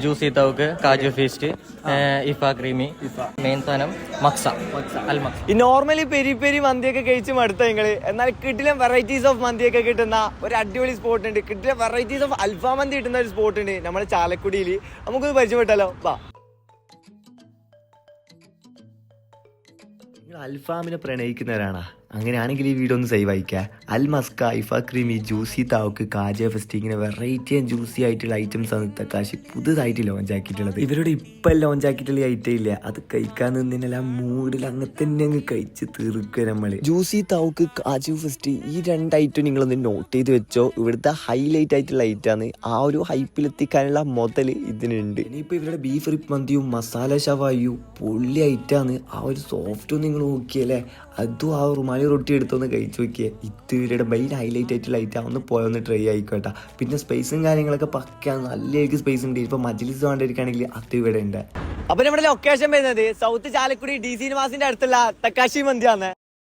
Juicy തൗക്ക് കാജു feast ഇഫ ക്രീമി മെയിൻ സാധനം മക്സ. അൽ മക്സ. ഈ നോർമലി പെരി പെരി മന്തിയൊക്കെ കഴിച്ച് മടുത്ത നിങ്ങൾ. എന്നാൽ കിട്ടിലും വെറൈറ്റീസ് ഓഫ് മന്തിയൊക്കെ കിട്ടുന്ന ഒരു അടിപൊളി സ്പോട്ട് ഉണ്ട്. കിട്ടിലെ വെറൈറ്റീസ് ഓഫ് അൽഫാ മന്തി കിട്ടുന്ന ഒരു സ്പോട്ട് ഉണ്ട് നമ്മുടെ ചാലക്കുടിയിൽ നമുക്കൊന്ന് പരിചയപ്പെട്ടല്ലോ വാ. നിങ്ങൾ അൽഫാമിനെ പ്രണയിക്കുന്നവരാണാ? അങ്ങനെയാണെങ്കിൽ ഈ വീഡിയോ ഒന്ന് സേവ് അയക്കുക അൽ മസ്ക ഇഫ ക്രീമി ജ്യൂസി താവക്ക് കാജ ഫെസ്റ്റ് ഇങ്ങനെ വെറൈറ്റി ആൻഡ് ജ്യൂസി ആയിട്ടുള്ള ഐറ്റംസ് ആണ് തക്കാശി പുതുതായിട്ട് ലോഞ്ച് ആക്കിയിട്ടുള്ളത്. ഇവരുടെ ഇപ്പം ലോഞ്ച് ആക്കിയിട്ടുള്ള ഐറ്റം ഇല്ല? അത് കഴിക്കാൻ നിന്നില്ല മൂഡിൽ അങ്ങനെ തന്നെ അങ്ങ് കഴിച്ച് തീർക്കുക നമ്മൾ ജ്യൂസി താവക്ക് കാജു ഫെസ്റ്റ് ഈ രണ്ട് ഐറ്റം നിങ്ങളൊന്ന് നോട്ട് ചെയ്ത് വെച്ചോ. ഇവിടുത്തെ ഹൈലൈറ്റ് ആയിട്ടുള്ള ഐറ്റാണ് ആ ഒരു ഹൈപ്പിലെത്തിക്കാനുള്ള മുതൽ ഇതിനുണ്ട്. ഇനിയിപ്പോൾ ഇവരുടെ ബീഫ് റിപ്പ് മന്തിയും മസാല ഷവായും പൊള്ളി ഐറ്റാണ് ആ ഒരു സോഫ്റ്റും നിങ്ങൾ നോക്കിയല്ലേ? അതും ആ റുമാലി റൊട്ടി എടുത്തൊന്ന് കഴിച്ചു നോക്കിയേ. ഇത്തിരിയുടെ മെയിൻ ഹൈലൈറ്റ് ആയിട്ട് ലൈറ്റ് ഒന്ന് പോയൊന്ന് ട്രൈ ആയിക്കോട്ടെ. പിന്നെ സ്പേസും കാര്യങ്ങളൊക്കെ പക്കാണ് നല്ല സ്പേസ് ഉണ്ട്. ഇപ്പോൾ മജിലിസ് വേണ്ടിയിരിക്കുകയാണെങ്കിൽ അത് ഇവിടെ ഉണ്ട്. അപ്പൊ നമ്മുടെ ലൊക്കേഷൻ വരുന്നത് സൗത്ത് ചാലക്കുടി ഡി സിനിമാസിന്റെ അടുത്തുള്ള തക്കാശി മന്തിയാണ്.